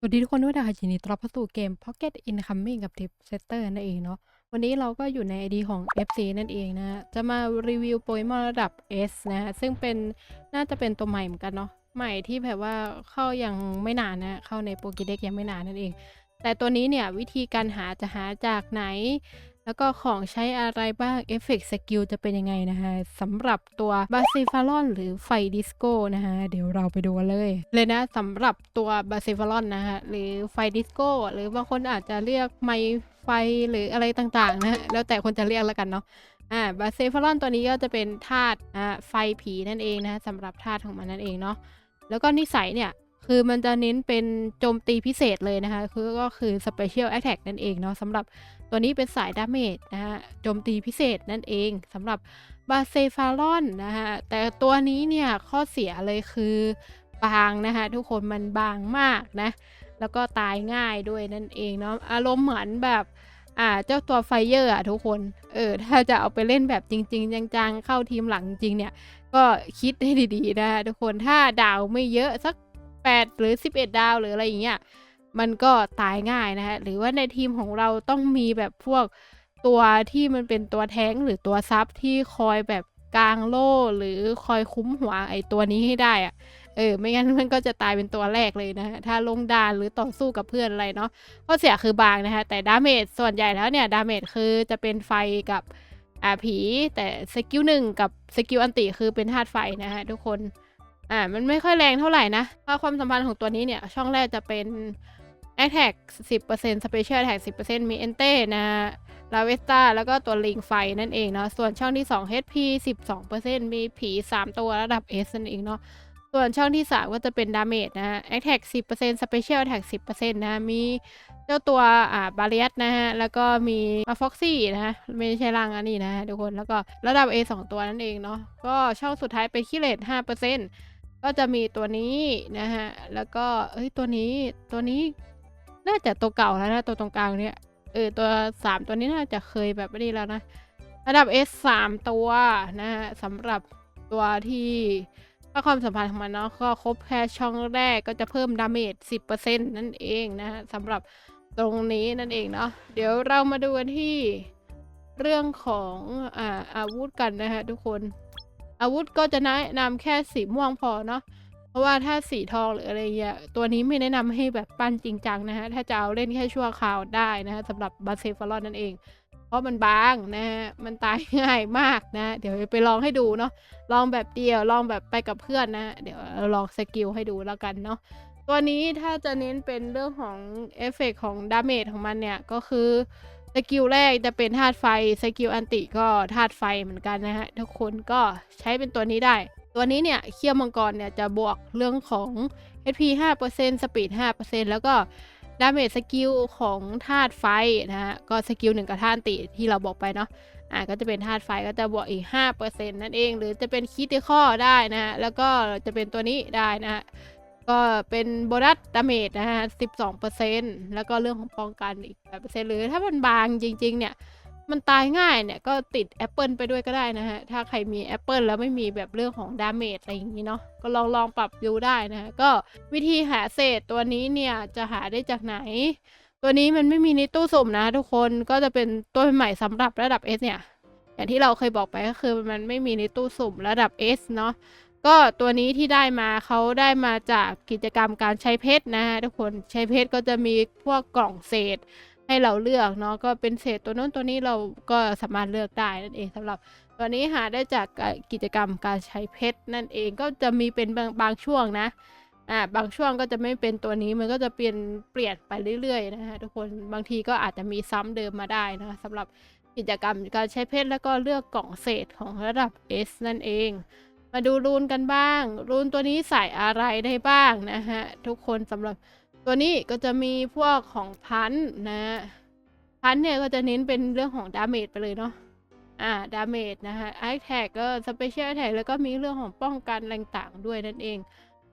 สวัสดีทุกคนด้วยนะคะยินดีต้อนรับเข้าสู่เกม Pocket Incoming กับ Tip Setter นั่นเองเนาะวันนี้เราก็อยู่ใน ID ของ FC นั่นเองนะ จะมารีวิวโปเกมอนระดับ S นะฮะซึ่งเป็นน่าจะเป็นตัวใหม่เหมือนกันเนาะใหม่ที่แบบว่าเข้ายังไม่นานนะ เข้าในโปเกเด็กยังไม่นานนั่นเอง แต่ตัวนี้เนี่ยวิธีการหาจะหาจากไหน แล้วก็ของใช้อะไรบ้าง เอฟเฟกต์สกิลจะเป็นยังไงนะคะสำหรับตัวบาซิฟารอนหรือไฟดิสโก้นะคะเดี๋ยวเราไปดูกันเลย เลยนะสำหรับตัวบาซิฟารอนนะคะหรือไฟดิสโก้หรือบางคนอาจจะเรียกไมไฟหรืออะไรต่างๆนะแล้วแต่คนจะเรียกแล้วกันเนาะอ่าบาซิฟารอนตัวนี้ก็จะเป็นธาตุอ่าไฟผีนั่นเองนะสำหรับธาตุของมันนั่นเองเนาะแล้วก็นิสัยเนี่ย คือมันจะเน้นเป็นโจมตีพิเศษเลยนะคะ คือก็คือ Special Attack นั่นเองเนาะสำหรับตัวนี้เป็นสายดาเมจนะฮะโจมตีพิเศษนั่นเองสำหรับบาเซฟารอนนะฮะแต่ตัวนี้เนี่ยข้อเสียเลยคือบางนะคะทุกคนมันบางมากนะ แล้วก็ตายง่ายด้วยนั่นเองเนาะอารมณ์เหมือนแบบอ่าเจ้าตัวไฟเยอร์อะทุกคน เออ ถ้าจะเอาไปเล่นแบบจริง ๆ จังๆ เข้าทีมหลังจริงเนี่ย ก็คิดให้ดีๆ นะทุกคนถ้าดาวไม่เยอะสัก 8 หรือ 11 ดาวหรืออะไรอย่างเงี้ยมันก็ตายง่ายนะฮะหรือว่าในทีมของเราต้องมีแบบพวกตัวที่มันเป็นตัวแท้งหรือตัวซับที่คอยแบบกลางโล่หรือคอยคุ้มหัวไอตัวนี้ให้ได้อะเออ ไม่งั้นมันก็จะตายเป็นตัวแรกเลยนะฮะ ถ้าลงดานหรือต่อสู้กับเพื่อนอะไรเนาะข้อเสียคือบางนะฮะ แต่ดาเมจส่วนใหญ่แล้วเนี่ย ดาเมจคือจะเป็นไฟกับอ่าผี แต่สกิลหนึ่งกับสกิลอันติคือเป็นธาตุไฟนะฮะทุกคน อ่ามันไม่ค่อยแรงเท่าไหร่นะถ้าะความสัมพันธ์ของตัวนี้เนี่ย ช่องแรกจะเป็น Attack 10% Special Attack 10%มี Ente นะลาเวสตาแล้วก็ตัวลิงไฟนั่นเองเนาะส่วนช่องที่ 2 HP 12%มีผี 3 ตัวระดับ S นั่นเองเนาะส่วนช่องที่ 3 ก็จะเป็นดาเมจนะฮะ Attack 10% Special Attack 10%นะมีเจ้าตัวอ่าบาเลียสนะฮะ แล้วก็มีมาฟ็อกซี่นะฮะ ไม่ใช่ร่างอันนี้นะฮะทุกคนแล้วก็ระดับ A 2 ตัวนั่นเองเนาะก็ช่องสุดท้ายเป็นคิเลต5% ก็จะมีตัวนี้นะฮะ แล้วก็เอ้ยตัวนี้ตัวนี้น่าจะตัวเก่าแล้วนะตัวตรงกลางเนี่ยเออตัว3ตัวนี้น่าจะเคยแบบนี้แล้วนะระดับ S 3ตัวนะฮะสำหรับตัวที่ถ้าความสัมพันธ์ของมันเนาะก็ครบแค่ช่องแรกก็จะเพิ่มดาเมจ10%นั่นเองนะฮะสำหรับตรงนี้นั่นเองเนาะเดี๋ยวเรามาดูกันที่เรื่องของอ่าอาวุธกันนะฮะทุกคน อาวุธก็จะแนะนำแค่สีม่วงพอเนาะเพราะว่าถ้าสีทองหรืออะไรเงี้ยตัวนี้ไม่แนะนำให้แบบปั้นจริงจังนะฮะถ้าจะเอาเล่นแค่ชั่วคราวได้นะฮะสำหรับบาเซฟารอนนั่นเอง เพราะมันบางนะฮะมันตายง่ายมากนะ เดี๋ยวไปลองให้ดูเนาะลองแบบเดียวลองแบบไปกับเพื่อนนะ เดี๋ยวลองสกิลให้ดูแล้วกันเนาะตัวนี้ถ้าจะเน้นเป็นเรื่องของเอฟเฟกของดาเมจของมันเนี่ยก็คือ สกิลแรกจะเป็นธาตุไฟ สกิลอันติก็ธาตุไฟเหมือนกันนะฮะ ทุกคนก็ใช้เป็นตัวนี้ได้ ตัวนี้เนี่ยเคี่ยวมังกรเนี่ยจะบวกเรื่องของ HP 5% Speed 5%แล้วก็ดาเมจสกิลของธาตุไฟนะฮะ ก็สกิลหนึ่งกับธาตุอันติที่เราบอกไปเนาะ อ่าก็จะเป็นธาตุไฟก็จะบวกอีก 5%นั่นเอง หรือจะเป็นคิติคอได้นะฮะ แล้วก็จะเป็นตัวนี้ได้นะฮะ ก็เป็นโบนัสดาเมจนะฮะ12%แล้วก็เรื่องของป้องกันอีก8%หรือถ้ามันบางจริง ๆ เนี่ย มันตายง่ายเนี่ยก็ติดแอปเปิลไปด้วยก็ได้นะฮะ ถ้าใครมีแอปเปิลแล้วไม่มีแบบเรื่องของดาเมจอะไรอย่างนี้เนาะ ก็ลองลองปรับดูได้นะฮะ ก็วิธีหาเศษตัวนี้เนี่ยจะหาได้จากไหน ตัวนี้มันไม่มีในตู้สุ่มนะ ทุกคน ก็จะเป็นตัวใหม่สำหรับระดับ S เนี่ย อย่างที่เราเคยบอกไปก็คือมันไม่มีในตู้สุ่มระดับ S เนาะ ก็ตัวนี้ที่ได้มาเขาได้มาจากกิจกรรมการใช้เพชรนะฮะทุกคนใช้เพชรก็จะมีพวกกล่องเศษให้เราเลือกเนาะก็เป็นเศษตัวนู้นตัวนี้เราก็สามารถเลือกได้นั่นเองสำหรับตัวนี้หาได้จากกิจกรรมการใช้เพชรนั่นเองก็จะมีเป็นบางบางช่วงนะอ่าบางช่วงก็จะไม่เป็นตัวนี้มันก็จะเปลี่ยนเปลี่ยนไปเรื่อยๆนะฮะทุกคนบางทีก็อาจจะมีซ้ำเดิมมาได้นะสำหรับกิจกรรมการใช้เพชรแล้วก็เลือกกล่องเศษของระดับ S นั่นเอง มาดูรูนกันบ้าง รูนตัวนี้ใส่อะไรได้บ้างนะฮะ ทุกคนสำหรับตัวนี้ก็จะมีพวกของพันนะพันเนี่ยก็จะเน้นเป็นเรื่องของดาเมจไปเลยเนาะอ่าดาเมจนะฮะไอแท็กก็สเปเชียลแท็กแล้วก็มีเรื่องของป้องกันอะไรต่างด้วยนั่นเอง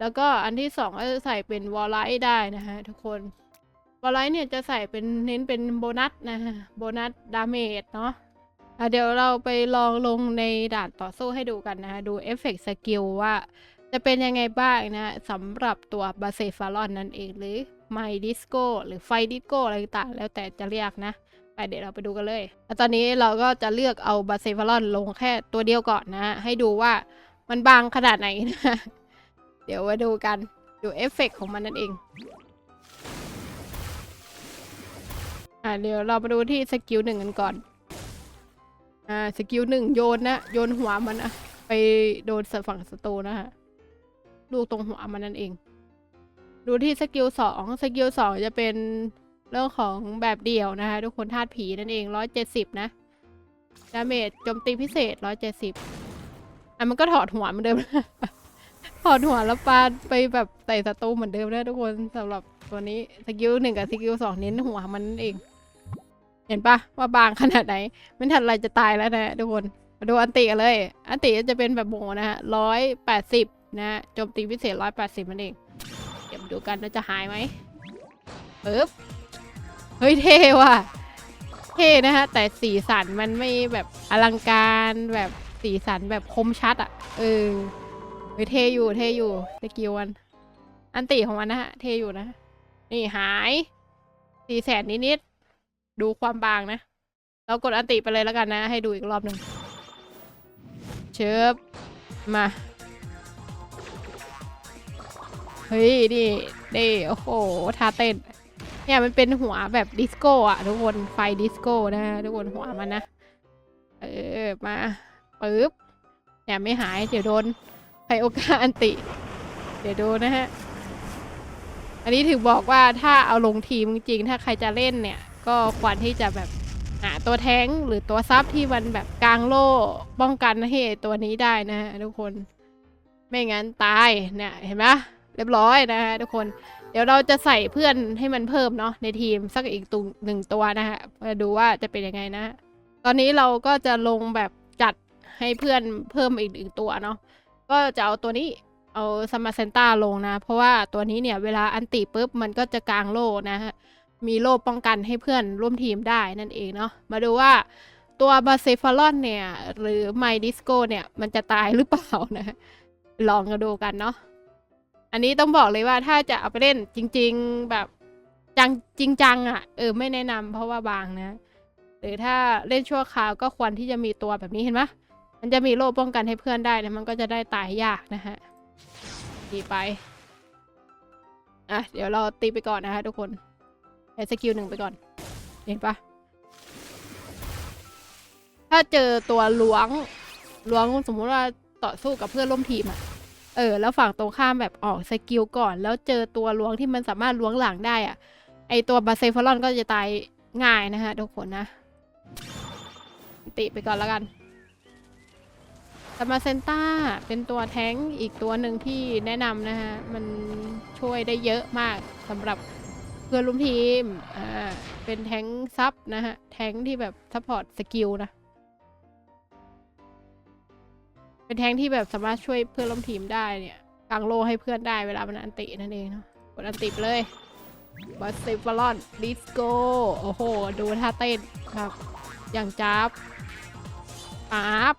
แล้วก็อันที่สองก็จะใส่เป็นวอลไลท์ได้นะฮะทุกคนวอลไลท์เนี่ยจะใส่เป็นเน้นเป็นโบนัสนะฮะโบนัสดาเมจเนาะ อะเดี๋ยวเราไปลองลงในด่านต่อสู้ให้ดูกันนะคะดูเอฟเฟกต์สกิลว่า จะเป็นยังไงบ้างนะสำหรับตัวบาเซฟารอนนั่นเองหรือไมดิสโกหรือไฟดิสโกอะไรต่างแล้วแต่จะเรียกนะไปเดี๋ยวเราไปดูกันเลยแล้วตอนนี้เราก็จะเลือกเอาบาเซฟารอนลงแค่ตัวเดียวก่อนนะ ให้ดูว่ามันบางขนาดไหนนะเดี๋ยวมาดูกันดูเอฟเฟกต์ของมันนั่นเองอ่าเดี๋ยวเรามาดูที่สกิลหนึ่งกันก่อน อ่าสกิลหนึ่งโยนนะ โยนหัวมันนะไปโดนฝั่งศัตรูนะฮะลูกตรงหัวมันนั่นเอง ดูที่สกิลสองสกิลสองจะเป็นเรื่องของแบบเดี่ยวนะคะทุกคนธาตุผีนั่นเองร้อยเจ็ดสิบนะดาเมจโจมตีพิเศษร้อยเจ็ดสิบอะมันก็ถอดหัวเหมือนเดิม ถอดหัวแล้วปาไปแบบใส่ศัตรูเหมือนเดิมนะทุกคนสำหรับตัวนี้สกิลหนึ่งกับสกิลสองเน้นหัวมันนั่นเอง เห็นปะว่าบางขนาดไหน ไม่ทันไรจะตายแล้วนะทุกคนมาดูอันติกันเลย อันติจะเป็นแบบโมนะฮะร้อยแปดสิบนะฮะโจมตีพิเศษร้อยแปดสิบนั่นเอง เดี๋ยวมาดูกันว่าจะหายไหมปึ๊บเฮ้ยเท่ว่ะ เท่นะฮะ แต่สีสันมันไม่แบบอลังการแบบสีสันแบบคมชัดอะ่ะ เออเฮ้ยเท่อยู่เท่อยู่สกิลวันอันติของมันนะฮะ เท่อยู่นะ นี่หายสี่แสนนิดๆ ดูความบางนะ เรากดอันติไปเลยแล้วกันนะ ให้ดูอีกรอบหนึ่งเชิบมา เฮ้ย นี่นี่โอ้โหท่าเต้น เนี่ยมันเป็นหัวแบบดิสโก้อะทุกคนไฟดิสโก้นะทุกคนหัวมันนะ เออ มาปึ๊บเนี่ยไม่หาย เดี๋ยวโดนไพโอกาอันติ เดี๋ยวดนนะฮะ อันนี้ถึงบอกว่าถ้าเอาลงทีมจริง ถ้าใครจะเล่นเนี่ย ก็ควรที่จะแบบหาตัวแท้งหรือตัวซับที่มันแบบกลางโล่ป้องกันให้ตัวนี้ได้นะฮะทุกคน ไม่งั้นตายเนี่ยเห็นไหมเรียบร้อยนะฮะทุกคน เดี๋ยวเราจะใส่เพื่อนให้มันเพิ่มเนาะในทีมสักอีกตัวหนึ่งตัวนะฮะมาดูว่าจะเป็นยังไงนะตอนนี้เราก็จะลงแบบจัดให้เพื่อนเพิ่มอีกหนึ่งตัวเนาะก็จะเอาตัวนี้เอาสมาเซนต้าลงนะ เพราะว่าตัวนี้เนี่ยเวลาอันติปุ๊บมันก็จะกลางโล่นะฮะ มีโล่ป้องกันให้เพื่อนร่วมทีมได้นั่นเองเนาะมาดูว่าตัวบาเซฟารอนเนี่ย หรือไมดิสโกเนี่ย มันจะตายหรือเปล่านะ ลองกันดูกันเนาะอันนี้ต้องบอกเลยว่าถ้าจะเอาไปเล่นจริง ๆแบบจังจริงจังอะ่ะ เออไม่แนะนำเพราะว่าบางนะหรือถ้าเล่นชั่วคราวก็ควรที่จะมีตัวแบบนี้เห็นไหมมันจะมีโล่ป้องกันให้เพื่อนได้นะมันก็จะได้ตายยากนะฮะตีไปอะเดี๋ยวเราตีไปก่อนนะคะทุกคน ช้สกิลหนึ่งไปก่อน เห็นปะถ้าเจอตัวล้วงล้วงสมมุติว่าต่อสู้กับเพื่อนร่วมทีมอะเออ แล้วฝั่งตรงข้ามแบบออกสกิลก่อน แล้วเจอตัวล้วงที่มันสามารถล้วงหลังได้อะไอตัวบาเซฟารอนก็จะตายง่ายนะฮะทุกคนนะ ติไปก่อนแล้วกันสมาเซนต้าเป็นตัวแท้งอีกตัวหนึ่งที่แนะนำนะฮะมันช่วยได้เยอะมากสำหรับ พื่อนร่วมทีม อ่า เป็นแท้งซับนะฮะ แท้งที่แบบซัพพอร์ตสกิลนะ เป็นแทงที่แบบสามารถช่วยเพื่อนร่วมทีมได้เนี่ยกางโลให้เพื่อนได้เวลามันอันตินั่นเองเนาะ กดอันติเลยบัสเซฟลอนดิสโกโอ้โห ดูท่าเต้นครับ อย่างจับปั๊บ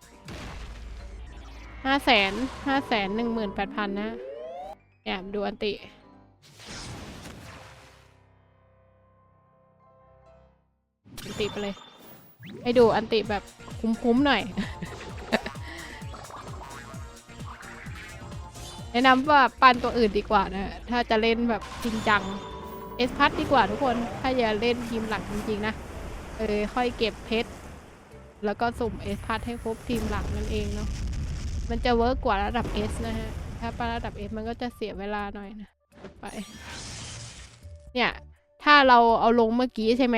ห้าแสนห้าแสนหนึ่งหมื่นแปดพันนะแอบดูอันติ ติไปเลย ให้ดูอันติแบบคุ้มๆหน่อย แนะนำว่าปันตัวอื่นดีกว่านะ ถ้าจะเล่นแบบจริงจัง เอสพัทดีกว่าทุกคน ถ้าจะเล่นทีมหลักจริงๆนะ เออค่อยเก็บเพชร แล้วก็สุ่มเอสพัทให้ครบทีมหลักนั่นเองเนาะ มันจะเวิร์กกว่าระดับเอสนะฮะ ถ้าไประดับเอสมันก็จะเสียเวลาหน่อยนะ ไป เนี่ย ถ้าเราเอาลงเมื่อกี้ใช่ไหม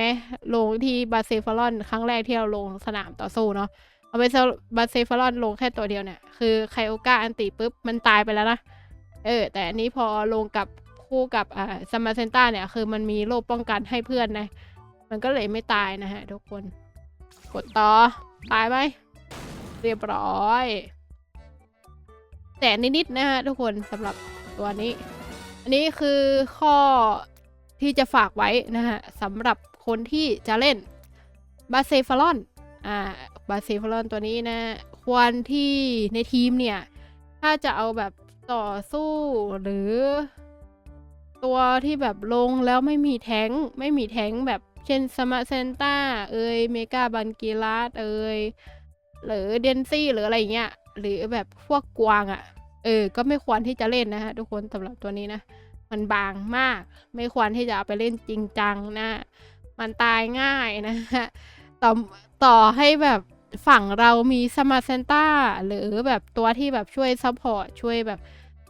ลงที่บาเซฟารอนครั้งแรกที่เราลงสนามต่อสู้เนาะเอาไปบาเซฟารอนลงแค่ตัวเดียวเนี่ย คือไคโอกาอันติปุ๊บมันตายไปแล้วนะ เออ แต่อันนี้พอลงกับคู่กับอ่าซัมมาเซนต้าเนี่ย คือมันมีโล่ป้องกันให้เพื่อนนะ มันก็เลยไม่ตายนะฮะทุกคน กดต่อ ตายไหมเรียบร้อยแต่นิดๆนะฮะทุกคนสำหรับตัวนี้ อันนี้คือข้อ ที่จะฝากไว้นะฮะสำหรับคนที่จะเล่นบาเซฟารอนอ่าบาเซฟารอนตัวนี้นะควรที่ในทีมเนี่ย ถ้าจะเอาแบบต่อสู้หรือ ตัวที่แบบลงแล้วไม่มีแท้งไม่มีแท้งแบบเช่นสมาเซนต้าเอยเมกาบันกีลาสเอยหรือเดนซี่หรืออะไรเงี้ยหรือแบบพวกกวางอะ่ะ เออ ก็ไม่ควรที่จะเล่นนะฮะทุกคนสำหรับตัวนี้นะ มันบางมาก ไม่ควรที่จะเอาไปเล่นจริงจังนะ มันตายง่ายนะฮะต่อต่อให้แบบฝั่งเรามีสมาเซนต้าหรือแบบตัวที่แบบช่วยซัพพอร์ตช่วยแบบ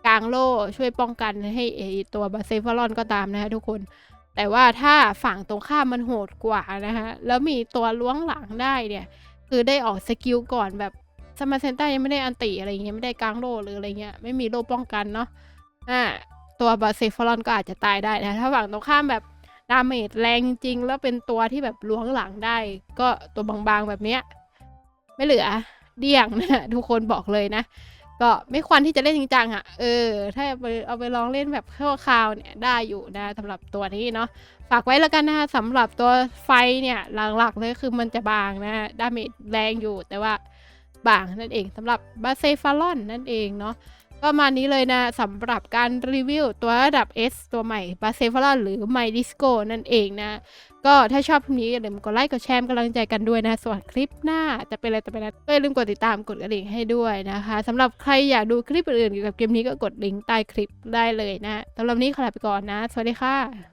กลางโล่ช่วยป้องกันให้ตัวบาเซฟารอนก็ตามนะฮะทุกคน แต่ว่าถ้าฝั่งตรงข้ามมันโหดกว่านะฮะ แล้วมีตัวล้วงหลังได้เนี่ย คือได้ออกสกิลก่อนแบบสมาเซนต้ายังไม่ได้อันติอะไรเงี้ยไม่ได้กลางโล่หรืออะไรเงี้ยไม่มีโล่ป้องกันเนาะอ่า ตัวบาเซฟารอนก็อาจจะตายได้นะถ้าฝั่งตรงข้ามแบบดาเมจแรงจริงๆ แล้วเป็นตัวที่แบบล้วงหลังได้ ก็ตัวบางๆแบบเนี้ยไม่เหลือเดี่ยงนะทุกคนบอกเลยนะ ก็ไม่ควรที่จะเล่นจริงจังอะ่ะ เออ ถ้าเอาไปเอาไปลองเล่นแบบชั่วคาวเนี่ยได้อยู่นะสำหรับตัวนี้เนาะฝากไว้แล้วกันนะคะสำหรับตัวไฟเนี่ยหลักๆเลยคือมันจะบางนะดาเมจแรงอยู่แต่ว่าบางนั่นเองสำหรับบาเซฟารอนนั่นเองเนาะ ก็มานี้เลยนะสำหรับการรีวิวตัวระดับ S ตัวใหม่ b a s e l o n หรือ My Disco นั่นเองนะ ก็ถ้าชอบคลิปนี้อย่าลืมกดไลค์กดแชร์กำลังใจกันด้วยนะ ส่วนคลิปหน้าจะเป็นอะไรจะเป็นอะไรก็อย่าลืมกดติดตามกดกระดิ่งให้ด้วยนะคะสำหรับใครอยากดูคลิปอื่นๆเกี่ยวกับเกมนี้ก็กดลิงก์ใต้คลิปได้เลยนะสำหรับวันนี้ขอลาไปก่อนนะ สวัสดีค่ะ